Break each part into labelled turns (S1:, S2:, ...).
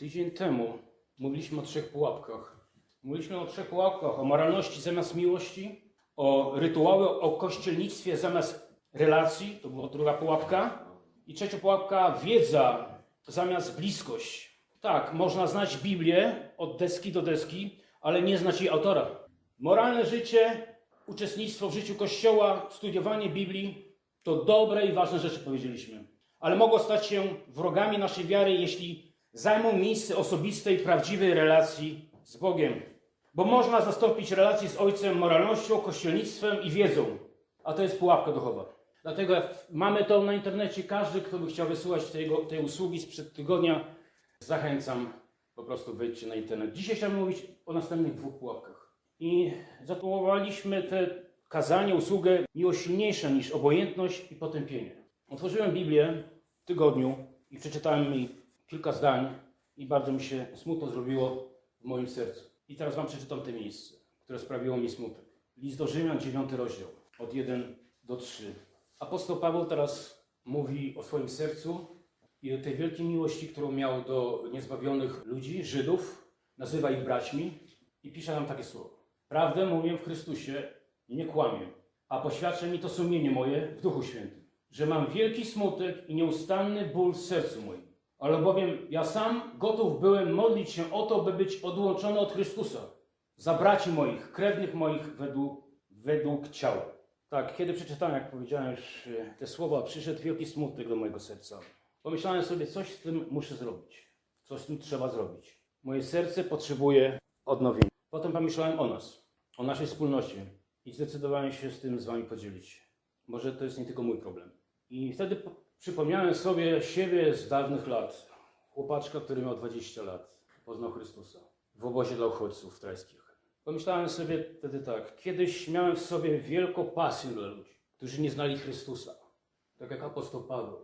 S1: Tydzień temu mówiliśmy o trzech pułapkach. Mówiliśmy o trzech pułapkach: o moralności zamiast miłości, o rytuały, o kościelnictwie zamiast relacji, to była druga pułapka. I trzecia pułapka wiedza zamiast bliskość. Tak, można znać Biblię od deski do deski, ale nie znać jej autora. Moralne życie, uczestnictwo w życiu Kościoła, studiowanie Biblii to dobre i ważne rzeczy, powiedzieliśmy. Ale mogą stać się wrogami naszej wiary, jeśli zajmą miejsce osobistej, prawdziwej relacji z Bogiem. Bo można zastąpić relację z Ojcem moralnością, kościelnictwem i wiedzą. A to jest pułapka duchowa. Dlatego mamy to na internecie. Każdy, kto by chciał tego, tej usługi sprzed tygodnia, zachęcam, po prostu wejdźcie na internet. Dzisiaj chciałbym mówić o następnych dwóch pułapkach. I zatytułowaliśmy te kazanie, usługę miłość silniejsza niż obojętność i potępienie. Otworzyłem Biblię w tygodniu i przeczytałem mi kilka zdań i bardzo mi się smutno zrobiło w moim sercu. I teraz wam przeczytam te miejsce, które sprawiło mi smutek. List do Rzymian, 9 rozdział, od 1 do 3. Apostoł Paweł teraz mówi o swoim sercu i o tej wielkiej miłości, którą miał do niezbawionych ludzi, Żydów, nazywa ich braćmi i pisze nam takie słowo. Prawdę mówię w Chrystusie i nie kłamię, a poświadcza mi to sumienie moje w Duchu Świętym, że mam wielki smutek i nieustanny ból w sercu moim. Ale bowiem ja sam gotów byłem modlić się o to, by być odłączony od Chrystusa, za braci moich, krewnych moich według, według ciała. Tak, kiedy przeczytałem, jak powiedziałem już e, te słowa, przyszedł wielki smutek do mojego serca. Pomyślałem sobie, coś z tym muszę zrobić. Coś z tym trzeba zrobić. Moje serce potrzebuje odnowienia. Potem pomyślałem o nas, o naszej wspólnocie i zdecydowałem się z tym z Wami podzielić. Może to jest nie tylko mój problem. I wtedy przypomniałem sobie siebie z dawnych lat. Chłopaczka, który miał 20 lat, poznał Chrystusa w obozie dla uchodźców trajskich. Pomyślałem sobie wtedy tak, kiedyś miałem w sobie wielką pasję dla ludzi, którzy nie znali Chrystusa. Tak jak apostoł Paweł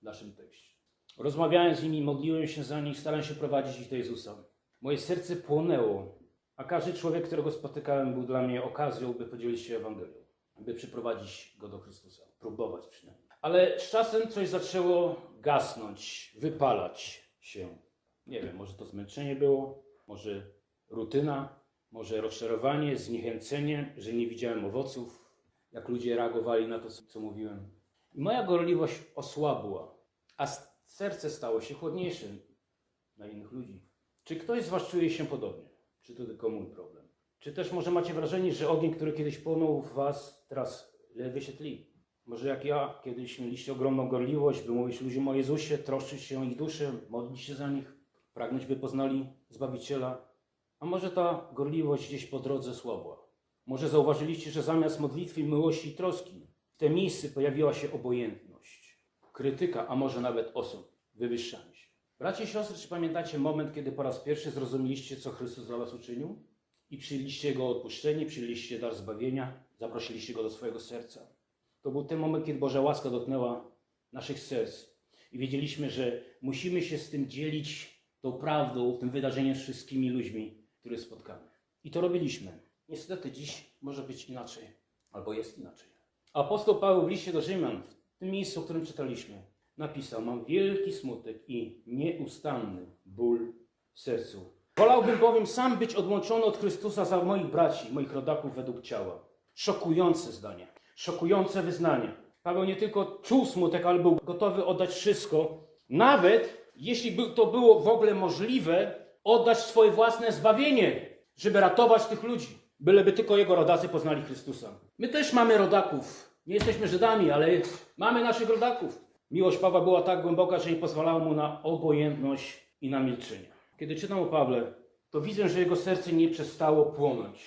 S1: w naszym tekście. Rozmawiałem z nimi, modliłem się za nich, starałem się prowadzić ich do Jezusa. Moje serce płonęło, a każdy człowiek, którego spotykałem, był dla mnie okazją, by podzielić się Ewangelią, by przyprowadzić go do Chrystusa, próbować przynajmniej. Ale z czasem coś zaczęło gasnąć, wypalać się. Nie wiem, może to zmęczenie było, może rutyna, może rozczarowanie, zniechęcenie, że nie widziałem owoców, jak ludzie reagowali na to, co mówiłem. I moja gorliwość osłabła, a serce stało się chłodniejsze na innych ludzi. Czy ktoś z Was czuje się podobnie? Czy to tylko mój problem? Czy też może macie wrażenie, że ogień, który kiedyś płonął w Was, teraz ledwie się tli? Może jak ja, kiedyś mieliście ogromną gorliwość, by mówić ludziom o Jezusie, troszczyć się o ich duszę, modlić się za nich, pragnąć, by poznali Zbawiciela. A może ta gorliwość gdzieś po drodze słabła? Może zauważyliście, że zamiast modlitwy, miłości i troski, w tym miejscu pojawiła się obojętność, krytyka, a może nawet osąd, wywyższanie się. Bracie i siostry, czy pamiętacie moment, kiedy po raz pierwszy zrozumieliście, co Chrystus dla was uczynił? I przyjęliście Jego odpuszczenie, przyjęliście dar zbawienia, zaprosiliście Go do swojego serca? To był ten moment, kiedy Boża łaska dotknęła naszych serc i wiedzieliśmy, że musimy się z tym dzielić, tą prawdą, tym wydarzeniem z wszystkimi ludźmi, które spotkamy. I to robiliśmy. Niestety dziś może być inaczej, albo jest inaczej. Apostoł Paweł w liście do Rzymian, w tym miejscu, o którym czytaliśmy, napisał: Mam wielki smutek i nieustanny ból w sercu. Wolałbym bowiem sam być odłączony od Chrystusa za moich braci, moich rodaków według ciała. Szokujące zdanie, szokujące wyznanie. Paweł nie tylko czuł smutek, ale był gotowy oddać wszystko, nawet jeśli by to było w ogóle możliwe, oddać swoje własne zbawienie, żeby ratować tych ludzi, byleby tylko jego rodacy poznali Chrystusa. My też mamy rodaków. Nie jesteśmy Żydami, ale mamy naszych rodaków. Miłość Pawła była tak głęboka, że nie pozwalała mu na obojętność i na milczenie. Kiedy czytam o Pawle, to widzę, że jego serce nie przestało płonąć.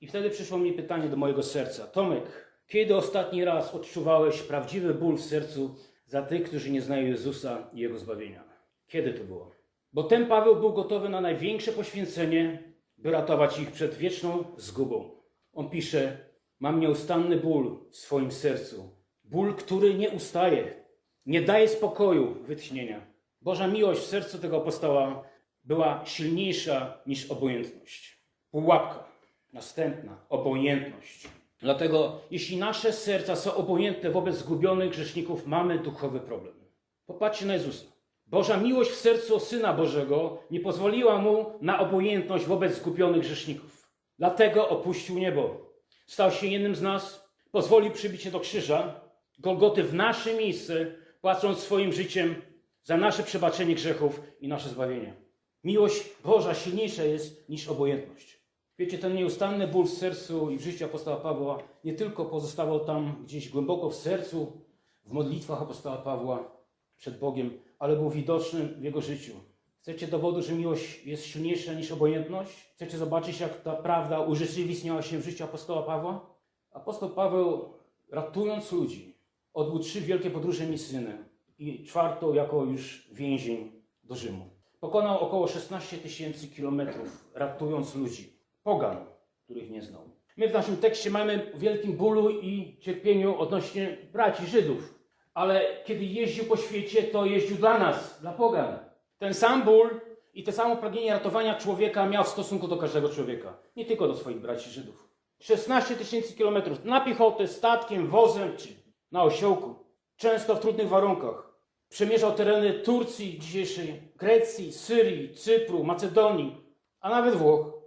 S1: I wtedy przyszło mi pytanie do mojego serca. Tomek, kiedy ostatni raz odczuwałeś prawdziwy ból w sercu za tych, którzy nie znają Jezusa i Jego zbawienia? Kiedy to było? Bo ten Paweł był gotowy na największe poświęcenie, by ratować ich przed wieczną zgubą. On pisze: Mam nieustanny ból w swoim sercu. Ból, który nie ustaje, nie daje spokoju, wytchnienia. Boża miłość w sercu tego apostoła była silniejsza niż obojętność. Pułapka. Następna obojętność. Dlatego, jeśli nasze serca są obojętne wobec zgubionych grzeszników, mamy duchowy problem. Popatrzcie na Jezusa. Boża miłość w sercu Syna Bożego nie pozwoliła mu na obojętność wobec zgubionych grzeszników. Dlatego opuścił niebo. Stał się jednym z nas, pozwolił przybić się do krzyża, Golgoty w nasze miejsce, płacąc swoim życiem za nasze przebaczenie grzechów i nasze zbawienie. Miłość Boża silniejsza jest niż obojętność. Wiecie, ten nieustanny ból w sercu i w życiu apostoła Pawła nie tylko pozostawał tam gdzieś głęboko w sercu, w modlitwach apostoła Pawła przed Bogiem, ale był widoczny w jego życiu. Chcecie dowodu, że miłość jest silniejsza niż obojętność? Chcecie zobaczyć, jak ta prawda urzeczywistniała się w życiu apostoła Pawła? Apostoł Paweł, ratując ludzi, odbył trzy wielkie podróże misyjne i czwartą jako już więzień do Rzymu. Pokonał około 16 tysięcy kilometrów, ratując ludzi, pogan, których nie znał. My w naszym tekście mamy wielkim bólu i cierpieniu odnośnie braci Żydów, ale kiedy jeździł po świecie, to jeździł dla nas, dla pogan. Ten sam ból i to samo pragnienie ratowania człowieka miał w stosunku do każdego człowieka, nie tylko do swoich braci Żydów. 16 tysięcy kilometrów na piechotę, statkiem, wozem czy na osiołku, często w trudnych warunkach. Przemierzał tereny Turcji dzisiejszej, Grecji, Syrii, Cypru, Macedonii, a nawet Włoch,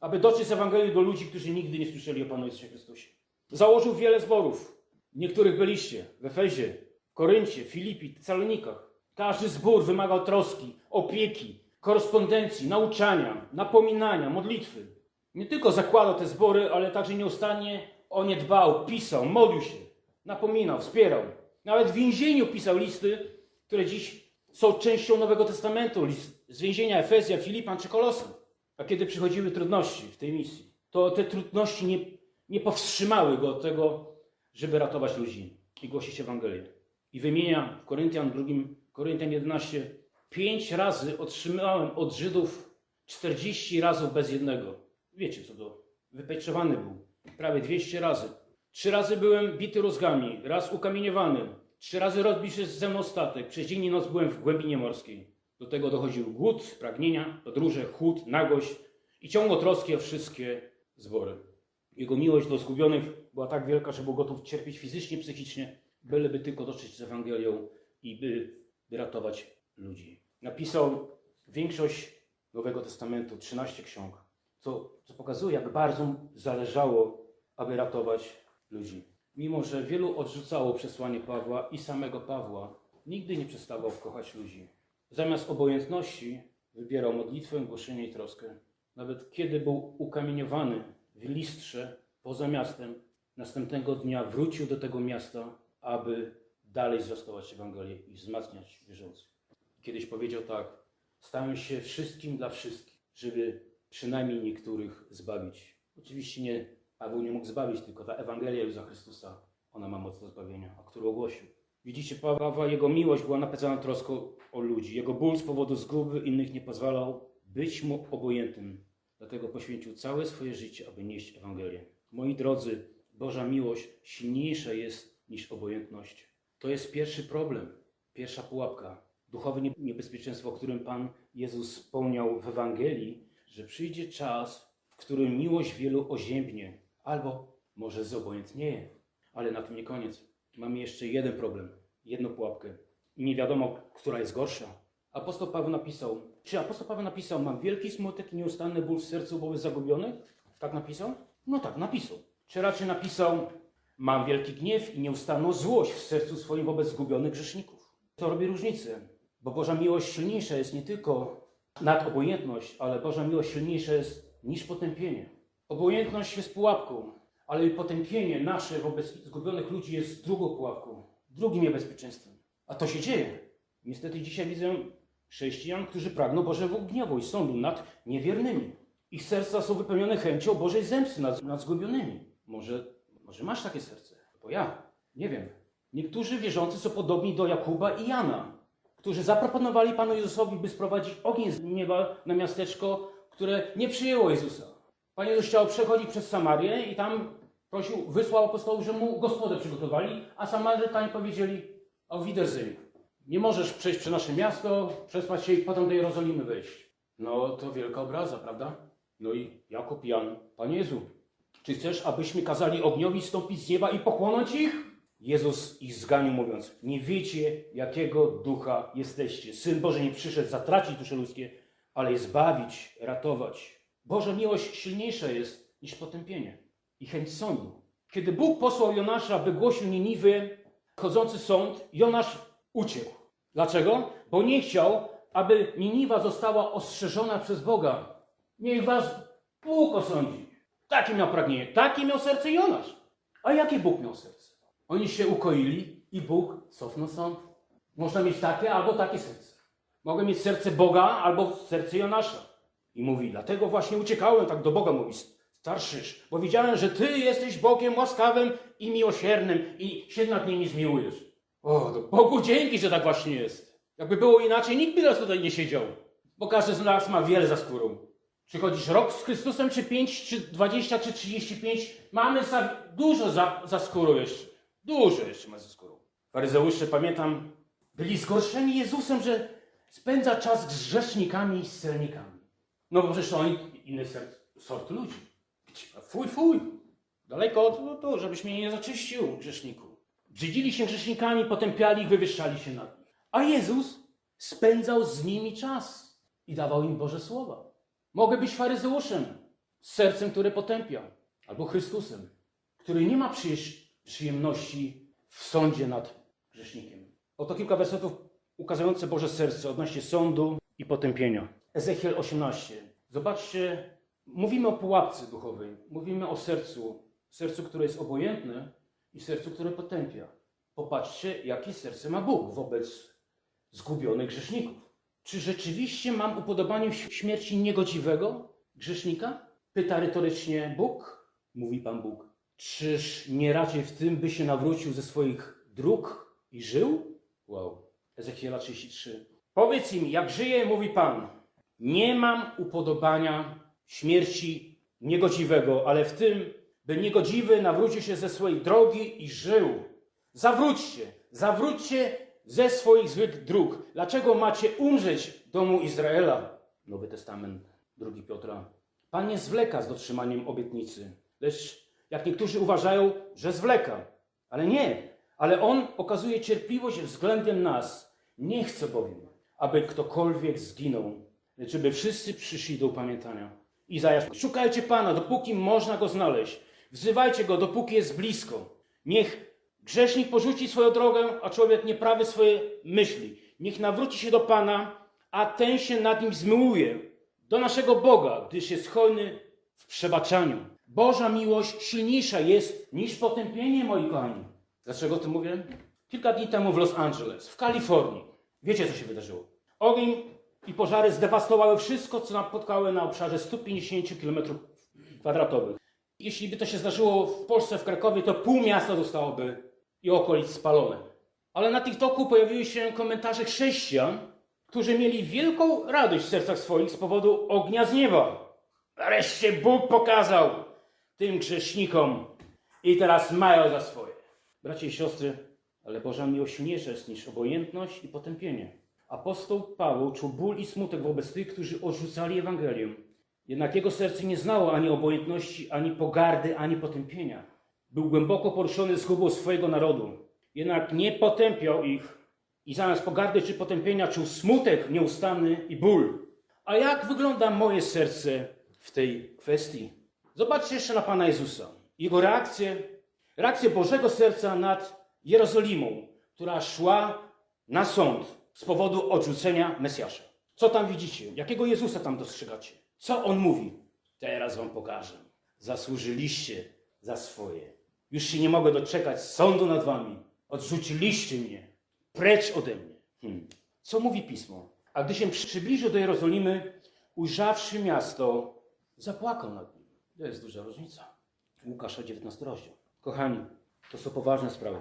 S1: aby dotrzeć Ewangelii do ludzi, którzy nigdy nie słyszeli o Panu Jezusie Chrystusie. Założył wiele zborów. Niektórych byliście, w Efezie, Koryncie, Filipi, Tesalonikach. Każdy zbór wymagał troski, opieki, korespondencji, nauczania, napominania, modlitwy. Nie tylko zakładał te zbory, ale także nieustannie o nie dbał, pisał, modlił się, napominał, wspierał. Nawet w więzieniu pisał listy, które dziś są częścią Nowego Testamentu, list z więzienia Efezja, Filipan czy Kolosan. A kiedy przychodziły trudności w tej misji, to te trudności nie, nie powstrzymały go od tego, żeby ratować ludzi i głosić Ewangelię. I wymienia w Koryntian 2, Koryntian 11, pięć razy otrzymałem od Żydów 40 razów bez jednego. Wiecie co to? Wypeczowany był. Prawie 200 razy. Trzy razy byłem bity rózgami, raz ukamieniowany. Trzy razy rozbił się ze mną statek. Przez dzień i noc byłem w głębinie morskiej. Do tego dochodził głód, pragnienia, podróże, chłód, nagość i ciągło troski o wszystkie zbory. Jego miłość do zgubionych była tak wielka, że był gotów cierpieć fizycznie, psychicznie, byleby tylko dotrzeć z Ewangelią i by, by ratować ludzi. Napisał większość Nowego Testamentu, 13 ksiąg, co, co pokazuje, jak bardzo zależało, aby ratować ludzi. Mimo, że wielu odrzucało przesłanie Pawła i samego Pawła, nigdy nie przestawał kochać ludzi. Zamiast obojętności wybierał modlitwę, głoszenie i troskę. Nawet kiedy był ukamieniowany w listrze poza miastem, następnego dnia wrócił do tego miasta, aby dalej zwiastować Ewangelię i wzmacniać wierzących. Kiedyś powiedział tak: Stałem się wszystkim dla wszystkich, żeby przynajmniej niektórych zbawić. Oczywiście nie, Paweł nie mógł zbawić, tylko ta Ewangelia Jezusa Chrystusa, ona ma moc do zbawienia, o którą ogłosił. Widzicie, Pawła, jego miłość była napędzana troską o ludzi. Jego ból z powodu zguby innych nie pozwalał być mu obojętnym. Dlatego poświęcił całe swoje życie, aby nieść Ewangelię. Moi drodzy, Boża miłość silniejsza jest niż obojętność. To jest pierwszy problem, pierwsza pułapka. Duchowe nie- niebezpieczeństwo, o którym Pan Jezus wspomniał w Ewangelii, że przyjdzie czas, w którym miłość wielu oziębnie, albo może zobojętnieje. Ale na tym nie koniec. Mamy jeszcze jeden problem, jedną pułapkę. Nie wiadomo, która jest gorsza. Apostoł Paweł napisał, czy apostoł Paweł napisał, mam wielki smutek i nieustanny ból w sercu wobec zagubionych? Tak napisał? No tak, napisał. Czy raczej napisał, mam wielki gniew i nieustanną złość w sercu swoim wobec zgubionych grzeszników? To robi różnicę, bo Boża miłość silniejsza jest nie tylko nad obojętność, ale Boża miłość silniejsza jest niż potępienie. Obojętność jest pułapką, ale i potępienie nasze wobec zgubionych ludzi jest drugą pułapką, drugim niebezpieczeństwem. A to się dzieje. Niestety dzisiaj widzę chrześcijan, którzy pragną Bożego gniewu i sądu nad niewiernymi. Ich serca są wypełnione chęcią Bożej zemsty nad, nad zgubionymi. Może, może masz takie serce? Bo ja, nie wiem. Niektórzy wierzący są podobni do Jakuba i Jana, którzy zaproponowali Panu Jezusowi, by sprowadzić ogień z nieba na miasteczko, które nie przyjęło Jezusa. Pan Jezus chciał przechodzić przez Samarię i tam prosił, wysłał apostołów, że mu gospodę przygotowali, a Samarytanie powiedzieli, o Wiedersehen. Nie możesz przejść przez nasze miasto, przespać się i potem do Jerozolimy wejść. No to wielka obraza, prawda? No i Jakub, Jan, Panie Jezu, czy chcesz, abyśmy kazali ogniowi stąpić z nieba i pochłonąć ich? Jezus ich zganił, mówiąc: Nie wiecie, jakiego ducha jesteście. Syn Boży nie przyszedł zatracić dusze ludzkie, ale je zbawić, ratować. Boża miłość silniejsza jest niż potępienie i chęć sądu. Kiedy Bóg posłał Jonasza, by głosił Niniwy chodzący sąd, Jonasz uciekł. Dlaczego? Bo nie chciał, aby Niniwa została ostrzeżona przez Boga. Niech was Bóg osądzi. Takie miał pragnienie, takie miał serce Jonasz. A jakie Bóg miał serce? Oni się ukoili i Bóg cofnął sąd. Można mieć takie albo takie serce. Mogę mieć serce Boga albo serce Jonasza. I mówi, dlatego właśnie uciekałem tak do Boga, mówi starszysz, bo widziałem, że Ty jesteś Bogiem łaskawym i miłosiernym i się nad nimi zmiłujesz. O, to Bogu dzięki, że tak właśnie jest. Jakby było inaczej, nikt by nas tutaj nie siedział. Bo każdy z nas ma wiele za skórą. Czy chodzisz rok z Chrystusem, czy 5, czy 20, czy 35, mamy za, dużo za, za skórą jeszcze. Dużo jeszcze ma za skórą. Faryzeusze, pamiętam, byli zgorszeni Jezusem, że spędza czas z grzesznikami i z celnikami. No bo przecież oni inny sort ludzi. Fuj, fuj. Daleko od to, żebyś mnie nie zaczyścił, grzeszniku. Brzydzili się grzesznikami, potępiali ich, wywyższali się nad nich. A Jezus spędzał z nimi czas i dawał im Boże Słowa. Mogę być faryzeuszem z sercem, które potępia, albo Chrystusem, który nie ma przyjemności w sądzie nad grzesznikiem. Oto kilka wersetów ukazujące Boże serce odnośnie sądu i potępienia. Ezechiel 18. Zobaczcie, mówimy o pułapce duchowej, mówimy o sercu, sercu, które jest obojętne i sercu, które potępia. Popatrzcie, jakie serce ma Bóg wobec zgubionych grzeszników. Czy rzeczywiście mam upodobanie śmierci niegodziwego grzesznika? Pyta retorycznie Bóg. Mówi Pan Bóg. Czyż nie raczej w tym, by się nawrócił ze swoich dróg i żył? Wow. Ezechiela 33. Powiedz im, jak żyje, mówi Pan. Nie mam upodobania śmierci niegodziwego, ale w tym, by niegodziwy nawrócił się ze swojej drogi i żył. Zawróćcie, zawróćcie ze swoich złych dróg. Dlaczego macie umrzeć domu Izraela? Nowy Testament, 2 Piotra. Pan nie zwleka z dotrzymaniem obietnicy, lecz jak niektórzy uważają, że zwleka. Ale nie, ale On okazuje cierpliwość względem nas. Nie chce bowiem, aby ktokolwiek zginął, lecz żeby wszyscy przyszli do upamiętania. Izajasz, szukajcie Pana, dopóki można Go znaleźć. Wzywajcie Go, dopóki jest blisko. Niech grzesznik porzuci swoją drogę, a człowiek nieprawy swoje myśli. Niech nawróci się do Pana, a ten się nad nim zmiłuje. Do naszego Boga, gdyż jest hojny w przebaczaniu. Boża miłość silniejsza jest niż potępienie, moi kochani. Dlaczego o tym mówię? Kilka dni temu w Los Angeles, w Kalifornii. Wiecie, co się wydarzyło? Ogień i pożary zdewastowały wszystko, co napotkały na obszarze 150 km kwadratowych. Jeśli by to się zdarzyło w Polsce, w Krakowie, to pół miasta zostałoby i okolic spalone. Ale na TikToku pojawiły się komentarze chrześcijan, którzy mieli wielką radość w sercach swoich z powodu ognia z nieba. Nareszcie Bóg pokazał tym grzesznikom i teraz mają za swoje. Bracia i siostry, ale Boża miłość silniejsza jest niż obojętność i potępienie. Apostoł Paweł czuł ból i smutek wobec tych, którzy odrzucali Ewangelię. Jednak jego serce nie znało ani obojętności, ani pogardy, ani potępienia. Był głęboko poruszony zgubą swojego narodu. Jednak nie potępiał ich i zamiast pogardy czy potępienia czuł smutek nieustanny i ból. A jak wygląda moje serce w tej kwestii? Zobaczcie jeszcze na Pana Jezusa. Jego reakcję, reakcję Bożego serca nad Jerozolimą, która szła na sąd z powodu odrzucenia Mesjasza. Co tam widzicie? Jakiego Jezusa tam dostrzegacie? Co on mówi? Teraz wam pokażę. Zasłużyliście za swoje. Już się nie mogę doczekać sądu nad wami. Odrzuciliście mnie. Precz ode mnie. Hmm. Co mówi pismo? A gdy się przybliżył do Jerozolimy, ujrzawszy miasto, zapłakał nad nim. To jest duża różnica. Łukasza 19 rozdział. Kochani, to są poważne sprawy.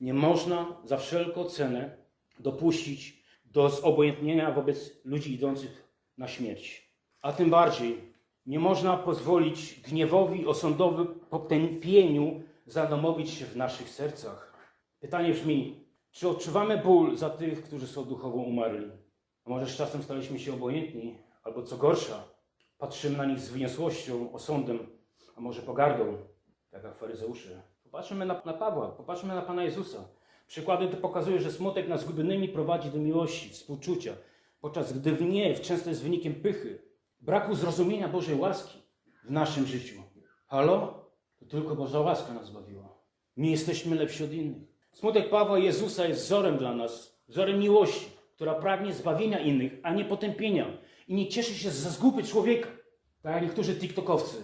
S1: Nie można za wszelką cenę dopuścić do zobojętnienia wobec ludzi idących na śmierć. A tym bardziej nie można pozwolić gniewowi osądowi potępieniu zanomowić się w naszych sercach. Pytanie brzmi, czy odczuwamy ból za tych, którzy są duchowo umarli? A może z czasem staliśmy się obojętni, albo co gorsza, patrzymy na nich z wyniosłością, osądem, a może pogardą, tak jak faryzeusze. Popatrzmy na, na Pawła, popatrzmy na Pana Jezusa. Przykłady te pokazują, że smutek nad zgubionymi prowadzi do miłości, współczucia, podczas gdy gniew często jest wynikiem pychy, braku zrozumienia Bożej łaski w naszym życiu. Halo? To tylko Boża łaska nas zbawiła. Nie jesteśmy lepsi od innych. Smutek Pawła Jezusa jest wzorem dla nas, wzorem miłości, która pragnie zbawienia innych, a nie potępienia i nie cieszy się ze zguby człowieka. Tak jak niektórzy tiktokowcy.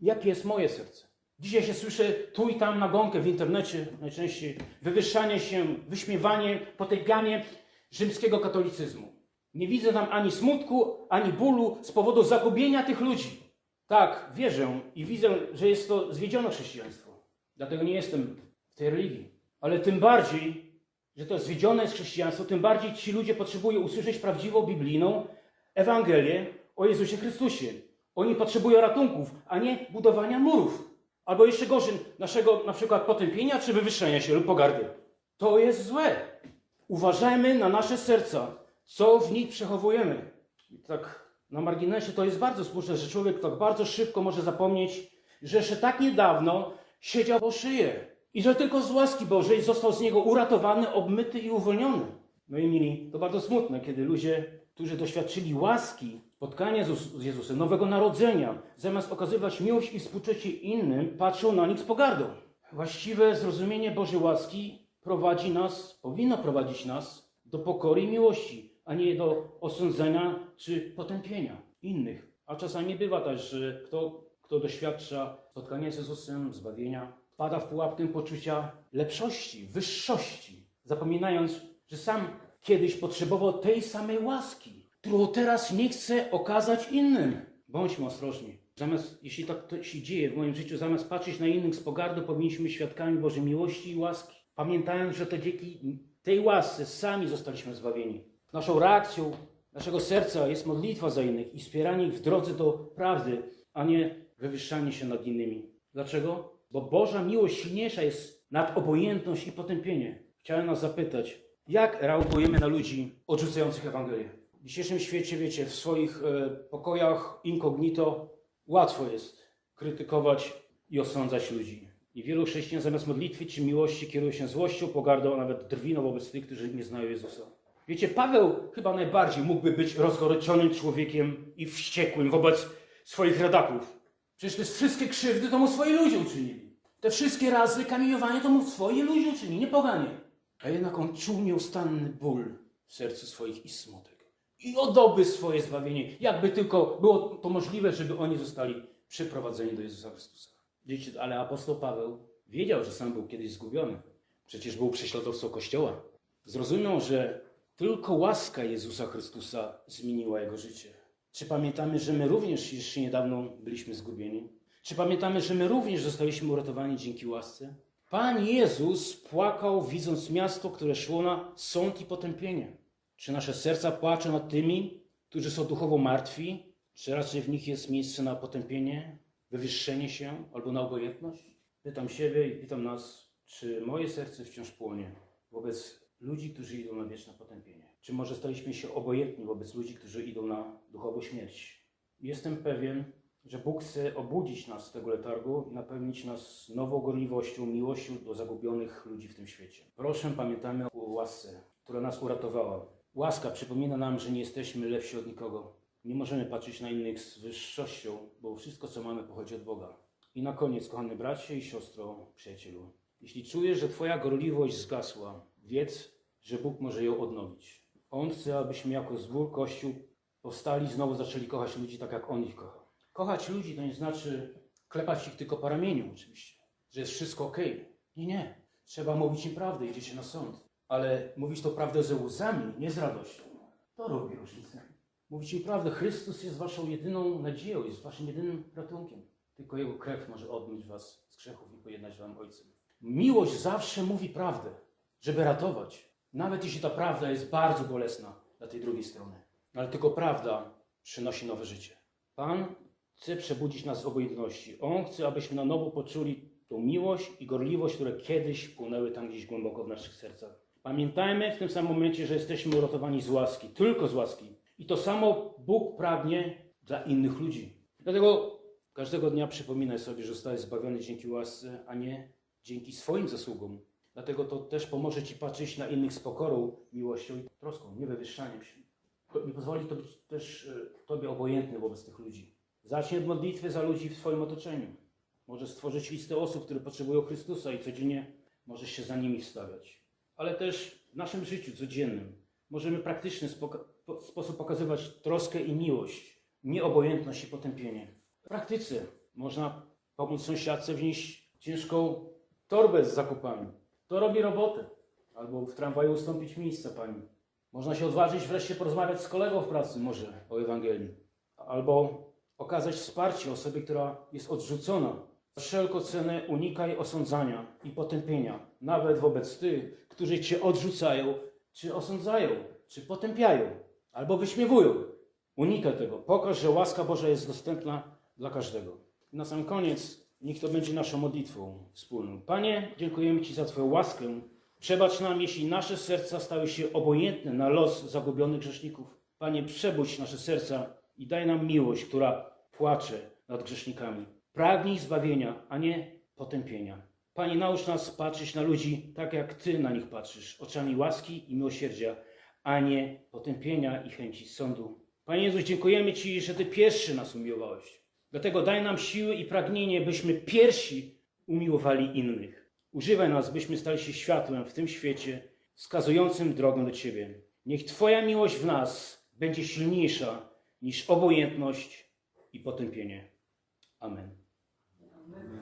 S1: Jakie jest moje serce? Dzisiaj się słyszy tu i tam nagonkę w internecie, najczęściej wywyższanie się, wyśmiewanie, potępianie rzymskiego katolicyzmu. Nie widzę tam ani smutku, ani bólu z powodu zagubienia tych ludzi. Tak, wierzę i widzę, że jest to zwiedzione chrześcijaństwo. Dlatego nie jestem w tej religii. Ale tym bardziej, że to zwiedzione jest chrześcijaństwo, tym bardziej ci ludzie potrzebują usłyszeć prawdziwą biblijną Ewangelię o Jezusie Chrystusie. Oni potrzebują ratunków, a nie budowania murów. Albo jeszcze gorzej, naszego na przykład potępienia czy wywyższenia się lub pogardy. To jest złe. Uważajmy na nasze serca, co w nich przechowujemy. I tak na marginesie to jest bardzo smutne, że człowiek tak bardzo szybko może zapomnieć, że jeszcze tak niedawno siedział po szyję i że tylko z łaski Bożej został z niego uratowany, obmyty i uwolniony. No i mili, to bardzo smutne, kiedy ludzie, którzy doświadczyli łaski, spotkania z Jezus- z Jezusem, nowego narodzenia, zamiast okazywać miłość i współczucie innym, patrzą na nich z pogardą. Właściwe zrozumienie Bożej łaski prowadzi nas, powinno prowadzić nas do pokory i miłości, a nie do osądzenia czy potępienia innych. A czasami bywa też, że kto, kto doświadcza spotkania z Jezusem, zbawienia, wpada w pułapkę poczucia lepszości, wyższości, zapominając, że sam kiedyś potrzebował tej samej łaski, którą teraz nie chce okazać innym. Bądźmy ostrożni. Zamiast, jeśli tak to się dzieje w moim życiu, zamiast patrzeć na innych z pogardą, powinniśmy świadkami Bożej miłości i łaski. Pamiętając, że to dzięki tej łasce sami zostaliśmy zbawieni. Naszą reakcją naszego serca jest modlitwa za innych i wspieranie ich w drodze do prawdy, a nie wywyższanie się nad innymi. Dlaczego? Bo Boża miłość silniejsza jest nad obojętność i potępienie. Chciałem nas zapytać, jak reagujemy na ludzi odrzucających Ewangelię? W dzisiejszym świecie, wiecie, w swoich e, pokojach incognito łatwo jest krytykować i osądzać ludzi. I wielu chrześcijan zamiast modlitwy czy miłości kieruje się złością, pogardą, a nawet drwiną wobec tych, którzy nie znają Jezusa. Wiecie, Paweł chyba najbardziej mógłby być rozgoryczonym człowiekiem i wściekłym wobec swoich rodaków. Przecież te wszystkie krzywdy to mu swoi ludzie uczynili. Te wszystkie razy kamieniowanie to mu swoi ludzie uczynili, nie poganie. A jednak on czuł nieustanny ból w sercu swoich i smutek. I oddałby swoje zbawienie, jakby tylko było to możliwe, żeby oni zostali przyprowadzeni do Jezusa Chrystusa. Wiecie, ale apostoł Paweł wiedział, że sam był kiedyś zgubiony. Przecież był prześladowcą Kościoła. Zrozumiał, że tylko łaska Jezusa Chrystusa zmieniła jego życie. Czy pamiętamy, że my również jeszcze niedawno byliśmy zgubieni? Czy pamiętamy, że my również zostaliśmy uratowani dzięki łasce? Pan Jezus płakał, widząc miasto, które szło na sąd i potępienie. Czy nasze serca płaczą nad tymi, którzy są duchowo martwi? Czy raczej w nich jest miejsce na potępienie, wywyższenie się albo na obojętność? Pytam siebie i pytam nas, czy moje serce wciąż płonie wobec ludzi, którzy idą na wieczne potępienie? Czy może staliśmy się obojętni wobec ludzi, którzy idą na duchową śmierć? Jestem pewien, że Bóg chce obudzić nas z tego letargu i napełnić nas nową gorliwością, miłością do zagubionych ludzi w tym świecie. Proszę, pamiętajmy o łasce, która nas uratowała. Łaska przypomina nam, że nie jesteśmy lepsi od nikogo. Nie możemy patrzeć na innych z wyższością, bo wszystko, co mamy, pochodzi od Boga. I na koniec, kochany bracie i siostro, przyjacielu, jeśli czujesz, że Twoja gorliwość zgasła, wiedz, że Bóg może ją odnowić. On chce, abyśmy jako zbór Kościół powstali i znowu zaczęli kochać ludzi tak, jak On ich kocha. Kochać ludzi to nie znaczy klepać ich tylko po ramieniu, oczywiście, że jest wszystko ok. Nie, nie. Trzeba mówić im prawdę, idziecie na sąd. Ale mówić to prawdę ze łzami, nie z radością. To robi różnicę. Mówić im prawdę. Chrystus jest waszą jedyną nadzieją, jest waszym jedynym ratunkiem. Tylko Jego krew może odmyć was z grzechów i pojednać wam Ojcem. Miłość zawsze mówi prawdę, żeby ratować. Nawet jeśli ta prawda jest bardzo bolesna dla tej drugiej strony. Ale tylko prawda przynosi nowe życie. Pan chce przebudzić nas z obojętności. On chce, abyśmy na nowo poczuli tą miłość i gorliwość, które kiedyś płynęły tam gdzieś głęboko w naszych sercach. Pamiętajmy w tym samym momencie, że jesteśmy uratowani z łaski, tylko z łaski. I to samo Bóg pragnie dla innych ludzi. Dlatego każdego dnia przypominaj sobie, że zostałeś zbawiony dzięki łasce, a nie dzięki swoim zasługom. Dlatego to też pomoże Ci patrzeć na innych z pokorą, miłością i troską, nie wywyższaniem się. Nie pozwoli to być też e, Tobie obojętny wobec tych ludzi. Zacznij od modlitwy za ludzi w swoim otoczeniu. Możesz stworzyć listę osób, które potrzebują Chrystusa i codziennie możesz się za nimi wstawiać. Ale też w naszym życiu codziennym możemy w praktyczny sposób pokazywać troskę i miłość, nie obojętność i potępienie. W praktyce można pomóc sąsiadce wnieść ciężką torbę z zakupami. To robi robotę. Albo w tramwaju ustąpić miejsca pani. Można się odważyć wreszcie porozmawiać z kolegą w pracy może o Ewangelii. Albo okazać wsparcie osobie, która jest odrzucona. Za wszelką cenę unikaj osądzania i potępienia, nawet wobec tych, którzy cię odrzucają, czy osądzają, czy potępiają, albo wyśmiewują. Unikaj tego. Pokaż, że łaska Boża jest dostępna dla każdego. Na sam koniec, niech to będzie naszą modlitwą wspólną. Panie, dziękujemy Ci za Twoją łaskę. Przebacz nam, jeśli nasze serca stały się obojętne na los zagubionych grzeszników. Panie, przebudź nasze serca i daj nam miłość, która płacze nad grzesznikami. Pragnij zbawienia, a nie potępienia. Panie, naucz nas patrzeć na ludzi tak, jak Ty na nich patrzysz, oczami łaski i miłosierdzia, a nie potępienia i chęci sądu. Panie Jezus, dziękujemy Ci, że Ty pierwszy nas umiłowałeś. Dlatego daj nam siły i pragnienie, byśmy pierwsi umiłowali innych. Używaj nas, byśmy stali się światłem w tym świecie, wskazującym drogę do Ciebie. Niech Twoja miłość w nas będzie silniejsza niż obojętność i potępienie. Amen.
S2: Amen.